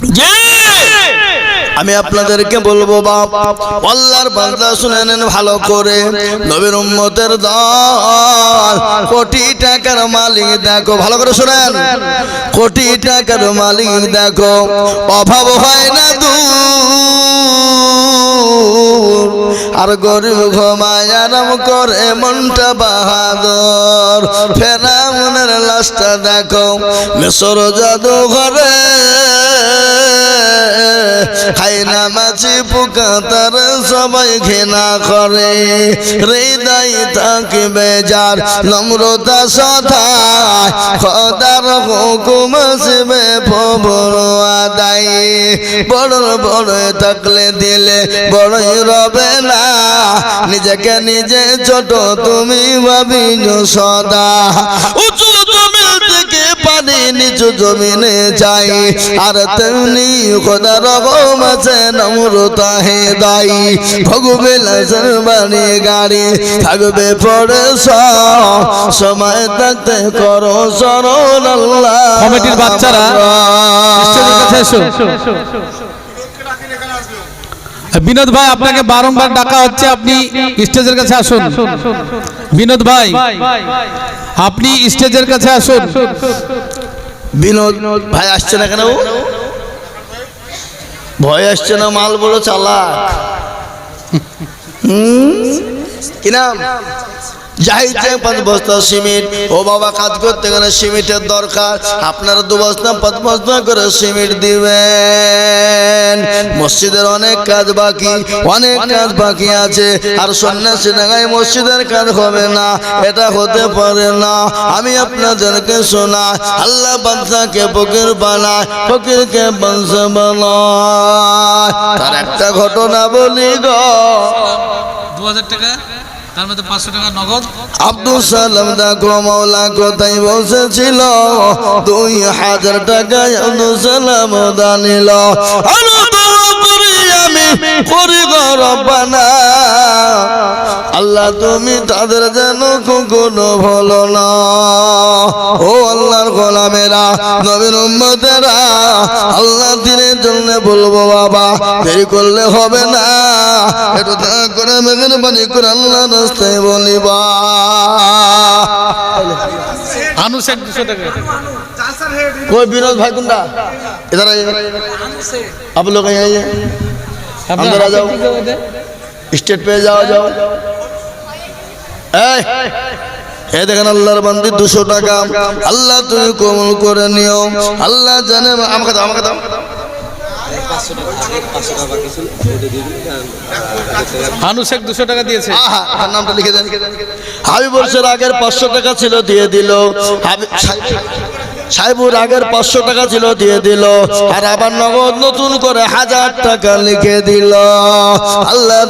¡Ya! আমি আপনাদেরকে বলব বাপ আল্লাহর বান্দা শুনে নেন ভালো করে। নবীর উম্মতের দল কোটি টাকার মালিক দেখো ভালো করে শুনেন। কোটি টাকার মালিক দেখো অভাব হয় না দূর। আর গরিব ঘুমায় আরাম করে মনটা বাহাদুর। ফেরা মনের লাশটা দেখো মেসর জাদু ঘরে মাছি পোকা তার সবাই ঘৃণা করে। হৃদয় থাকবে বেজার নম্রতা সথায় খদার হুকুম আসবে প্রবল আদায়। বড় বড় থাকলে দিলে বড়ই রবে না। নিজেকে নিজে ছোট, তুমি ভাবিন সদা। উঁচু নিচু জমিনে যাই, আর তেমনি খোদা রকম আছে ভগবে গাড়ি থাকবে পড়ে সময় থাকতে করো সরল কমিটির বাচ্চারা বিনোদ ভাই, আপনাকে বারংবার ডাকা হচ্ছে, আপনি স্টেজের কাছে আসুন। বিনোদ ভাই, আপনি স্টেজের কাছে আসুন। বিনোদ ভাই আসছে না কেন? ভয় আসছে না মাল বড় চালাক। হুম? কি নাম? যাইতে পাঁচ বস্তা সিমেন্ট। ও বাবা, কাজ করতে গেলে সিমেন্টের দরকার। আপনারা দু বস্তা, পাঁচ বস্তা করে সিমেন্ট দিবেন। মসজিদের অনেক কাজ বাকি, অনেক কাজ বাকি আছে। আর সন্ন্যাসী ডাঙায় মসজিদের কাজ হবে না, এটা হতে পারে না। আমি আপনাদেরকে শোনা আল্লাহ বাদশাকে ফকির বানায়, ফকিরকে বংশ বানায়। তার একটা ঘটনা বলি গো। দু হাজার টাকা? তার মধ্যে পাঁচশো টাকা নগদ। আব্দুল সালাম দেখো টাকায় আব্দুল সালাম দানিল। আমি করি গো রব্বানা আল্লাহ তুমি তাদের যেন কখনো ভালো না ও আল্লাহর গোলামেরা নবীন উম্মতেরা আল্লাহ দিনের জন্য বলবো বাবা দেরি করলে হবে না একটু দয়া করে মেহরবানি করে আল্লাহ রাস্তায় বলিবা আনুষেক দুশো টাকা कोई विनोद भाई कुंडा इधर आइए आप लोग यहाँ आइए আপনারা যাও স্টেট পেয়ে যাওয়া যাও এই এ দেখেন আল্লাহর বান্দি দুশো টাকা। আল্লাহ তুমি করে নিও। আল্লাহ জানে আমাকে দাও আমাকে দাও দুশো টাকা দিয়েছে। নামটা আগের পাঁচশো টাকা ছিল দিয়ে দিল। সাহেবুর আগের পাঁচশো টাকা ছিল দিয়ে দিল। আর আবার নগদ নতুন করে হাজার টাকা লিখে দিল। আল্লাহ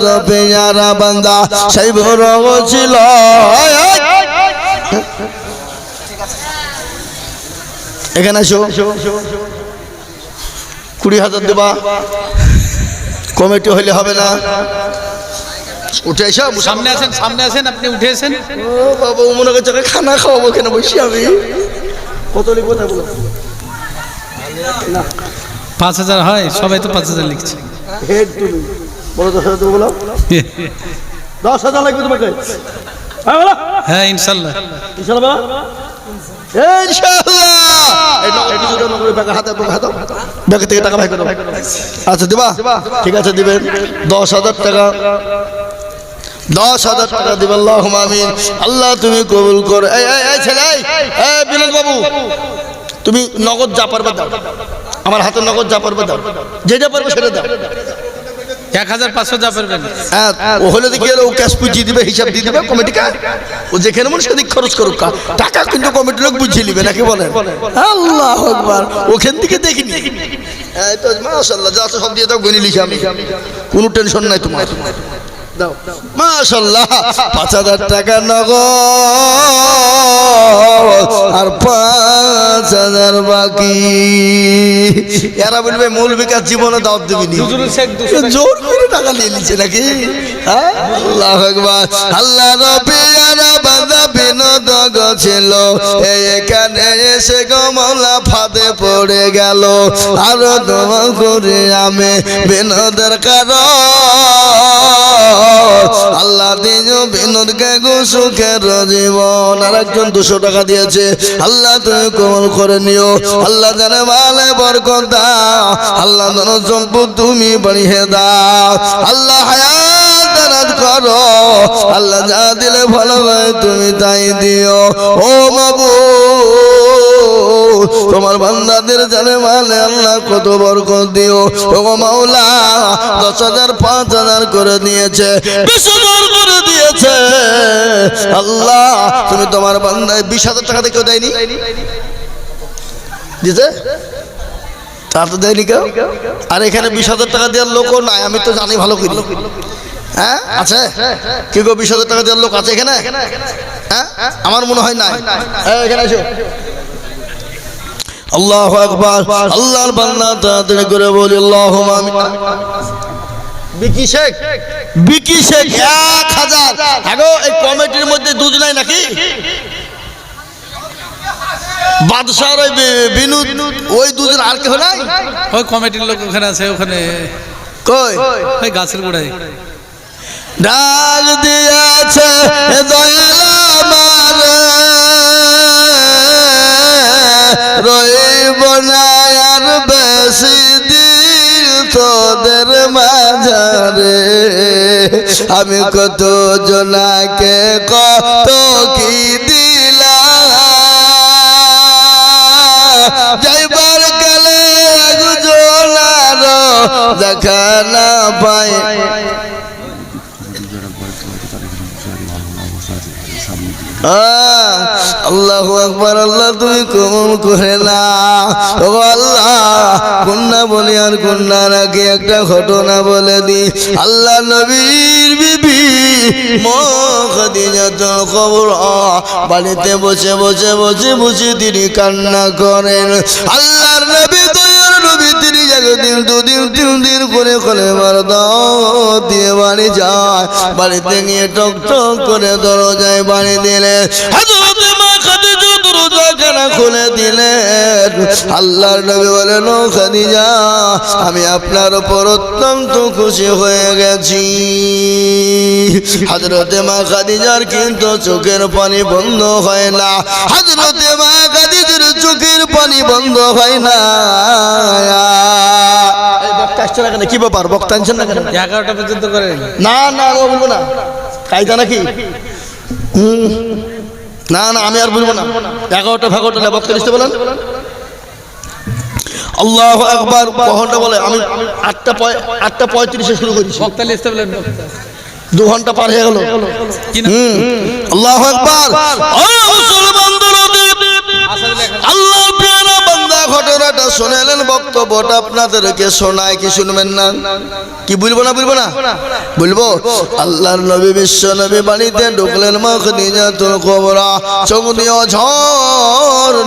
বান্দা সাহেবুর ছিল। এখানে এসো। কুড়ি হাজার দেবা। কমিটি হইলে হবে না। উঠে এসো। সামনে আসেন সামনে আসেন আপনি উঠে এসেন। ও বাবা মনে করছে খানা খাওয়াবো কেন বসি আমি। কত লিখব তা বলো। পাঁচ হাজার হয় সবাই তো পাঁচ হাজার লিখছে। হেড তুমি। বলো দশ হাজার বলো। দশ হাজার লাগবে তোমাকে। হ্যাঁ হ্যাঁ ইনশাল্লাহ। ইনশাল্লাহ করো আচ্ছা। দিবা? ঠিক আছে দিবেন দশ হাজার টাকা। দশ হাজার টাকা দিবে আল্লাহ আমিন। আল্লাহ তুমি কবুল করো। এই ছেলে বিনোদ বাবু তুমি নগদ যা পারবে দাও। আমার হাতে নগদ যা পারবে দাও। যেটা পারবে সেটা দাও। এক হাজার পাঁচশো যা পারবেন হ্যাঁ ও হলে দেখি ও ক্যাশ বুঝিয়ে দিবে হিসাব দিয়ে দিবে কমিটিকে ও যেখানে মনে সেদিক খরচ করুক। টাকা কিন্তু কমিটির লোক বুঝিয়ে নিবে নাকি বলেন আল্লাহ ওখান থেকে দেখিনি এই তো মাশাআল্লাহ যা সব দিয়ে দাও গনি লিখে আমি। কোনো টেনশন নাই তোমার। দাও। মাশাল্লাহ পাঁচ হাজার টাকা নগদ আর পাঁচ হাজার বাকি। এরা বলবে মূল বিকাশ জীবনে দাওয়াত দিবিনি। জোর করে টাকা নিয়ে নিচ্ছে নাকি? হ্যাঁ? আল্লাহ আকবার। আল্লাহ রবিয়ারা বান্দা বিনোদ ছিল। এখানে এসে গমলা ফাঁদে পড়ে গেল। আরও দোয়া করে আমি বিনোদের কারণ। আল্লাহ দিন বিনোদকে গো সুখের জীবন আর একজন দুশো টাকা দিয়েছে। আল্লাহ তুমি কমল করে নিও। আল্লাহ জানে মালে বরকত দাও। আল্লাহ ধন সম্পদ তুমি বাড়িয়ে দাও। আল্লাহ হায়াত করো। আল্লাহ যা দিলে ভালো তুমি তাই দিও। ও বাবু তোমার বান্দাদের জানে মানে আল্লাহ কত বরকত দিও। ও মাওলা, দশ হাজার, পাঁচ হাজার করে দিয়েছে। বিশ হাজার করে দিয়েছে। আল্লাহ, তুমি তোমার বান্দায় বিশ হাজার টাকা দিয়ে কেউ দেয়নি? দিতে তা তো দেয়নি কেউ? আর এখানে বিশ হাজার টাকা দেওয়ার লোকও নাই, আমি তো জানি ভালো করি। হ্যাঁ? আছে? কি গো, বিশ হাজার টাকা দেওয়ার লোক আছে এখানে? হ্যাঁ? আমার মনে হয় হ্যাঁ এখানে এসো। আল্লাহ আকবার। আল্লাহর বান্দা তাড়াতাড়ি করে বলি আল্লাহ বিকি শেখ? বিকি শেখ? এক হাজার। এই কমিটির মধ্যে দুধ নাই নাকি? ওই বিনু ওই দুধের আর কেউ নাই? ওই কমিটির লোক ওখানে আছে ওখানে। কই? ওই গাছের গোড়ায়। ডাক দিয়েছে দয়াল রইব না আর বেশি দিন তোদের মাঝারে। আমি কত জনাকে কত কি দিলাম। যাইবার কালে দেখা না পাই আল্লাহ আল্লাহ তুমি কমন করে না ও আল্লাহ কন্যা বলি আর একটা ঘটনা বলে দি আল্লাহ নবীর বিবি খবর বাড়িতে বসে বসে বসে বসে তিনি কান্না করেন। আল্লাহর নবী দুদিন তিন দিন করে দিয়ে বাড়ি যায়। বাড়িতে টক টক করে দরজায় বাড়ি দরজাখানা খুলে দিলেন। আল্লাহর নবী বলেন খাদিজা, আমি আপনার উপর অত্যন্ত খুশি হয়ে গেছি। হযরতে মা খাদিজার কিন্তু চোখের পানি বন্ধ হয় না। হযরতে মা পানি বন্ধ হয় না। কি ব্যাপার? বক্তা আনছেন না কেন? এগারোটা পর্যন্ত করেন। না না ও বলব না। কায়দা নাকি? না না আমি আর বলব না। এগারোটা ফেগারোটা না বক্তা লিস্টে বলেন। আল্লাহ একবার কখনটা বলে আমি আটটা পঁয়- আটটা পঁয়ত্রিশে শুরু করেছি। বক্তা বলেন দু ঘণ্টা পার হয়ে গেল। আল্লাহ একবার বান্দা শোনালেন, বক্তব্যটা আপনাদেরকে শোনায়, কি শুনবেন না? কি বলব না বলব না? বলব, আল্লাহর নবী বিশ্ব নবী বাড়িতে ঢুকলেন মাখ নিজাতুল কোবরা চোখ দিয়ে ঝড়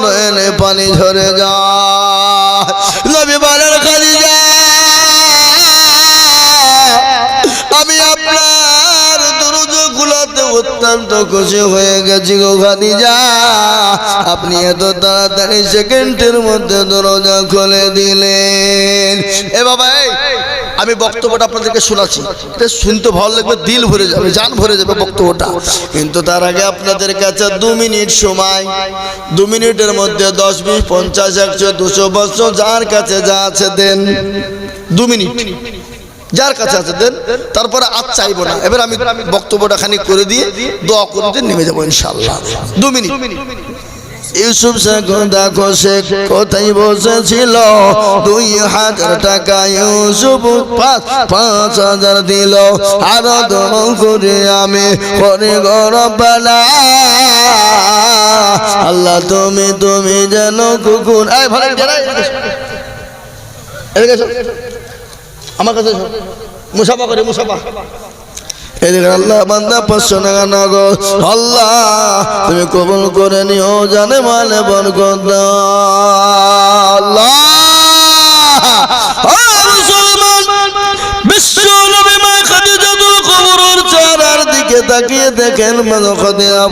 পানি ঝরে যা নবী বলেন খালিজা অত্যন্ত খুশি হয়ে গেছি গো খাদিজা। আপনি এত তাড়াতাড়ি সেকেন্ডের মধ্যে দরজা খুলে দিলেন। এ বাবা আমি বক্তব্যটা আপনাদেরকে শোনাচ্ছি। এটা শুনতে ভালো লাগবে, দিল ভরে যাবে, জান ভরে যাবে বক্তব্যটা। কিন্তু তার আগে আপনাদের কাছে দু মিনিট সময়। দু মিনিটের মধ্যে দশ, বিশ, পঞ্চাশ, একশো, দুশো বছর যার কাছে যা আছে দেন। দু মিনিট। যার কাছে আছে দেন তারপরে আজ চাইব না। এবার আমি বক্তব্যটা খানি করে দিয়ে দোয়া করে দিয়ে নেমে যাব ইনশাল্লাহ দু মিনিট। ইউসুফ দেখো শেখ কোথায় বসেছিল? দুই হাজার টাকা ইউসুফ পাঁচ পাঁচ হাজার দিল। আর করে আমি করে গরবানা আল্লাহ তুমি তুমি যেন কুকুর ভালো। আমার কাছে মুসাফা করে, মুসাফা। আল্লাহ আল্লাহ, তুমি কবুল করে নিও, জানে মানে দাও। আল্লাহ। তাকিয়ে দেখেন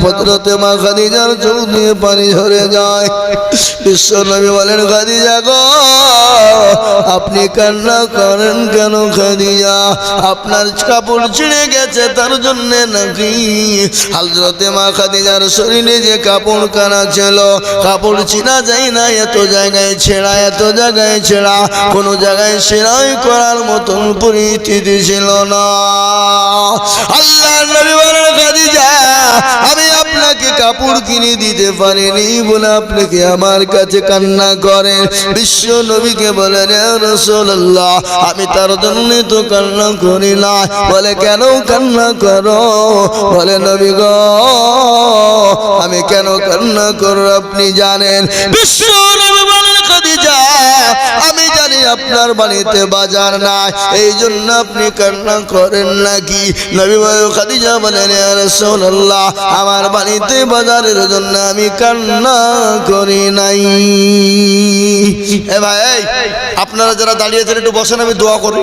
হযরতে মা খাদিজার চোখ দিয়ে পানি ঝরে যায়। বিশ্ব নবী বলেন, খাদিজা গো, আপনি কান্না করেন কেন খাদিজা? আপনার কাপড় ছিঁড়ে গেছে তার জন্য নাকি? হযরতে মা খাদিজার শরীরে যে কাপড় কানা ছিল, কাপড় ছিঁড়া যায় না, এত জায়গায় ছেঁড়া, এত জায়গায় ছেঁড়া, কোনো জায়গায় সেলাই করার মতন পরিস্থিতি ছিল না। আল্লাহ আমি আপনাকে কাপড় কিনে দিতে পারিনি বলে আপনাকে আমার কাছে কান্না করেন বিশ্ব নবীকে বলেন রসোল্লাহ আমি তার জন্য তো কান্না করি না। বলে, কেন কান্না করো। বলে নবী গো, আমি কেন কান্না করো আপনি জানেন? আমি জানি আপনার বাড়িতে বাজার নাই এই জন্য আপনি কান্না করেন নাকি? নবী বলেন আমার বাড়িতে বাজারের জন্য আমি কান্না করি নাই। এ ভাই, আপনারা যারা দাঁড়িয়েছেন একটু বসেন, আমি দোয়া করি।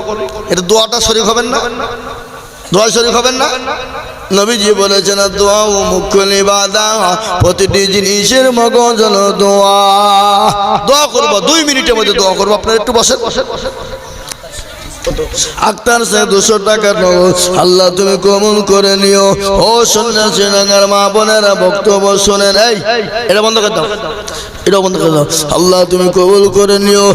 এটা দোয়াটা শরীক হবেন না? দোয়া শরীক হবেন না? নবীজি বলেছেন, দোয়া ও মুখ্য নিবাদা প্রতিটি জিনিসের মগজ দোয়া। দোয়া করব, দুই মিনিটের মধ্যে দোয়া করব, আপনারা একটু বসেন। বসেন বসেন আক্তার সে দুশো টাকা আল্লাহ, তুমি কমন করে নিও। ও সন্ন্যাসী নাগার মা বোনেরা, বক্তব্য শোনেন। এই, এটা বন্ধ করে দাও। এটা বন্ধ করে দাও। আল্লাহ, তুমি কবুল করে নিও।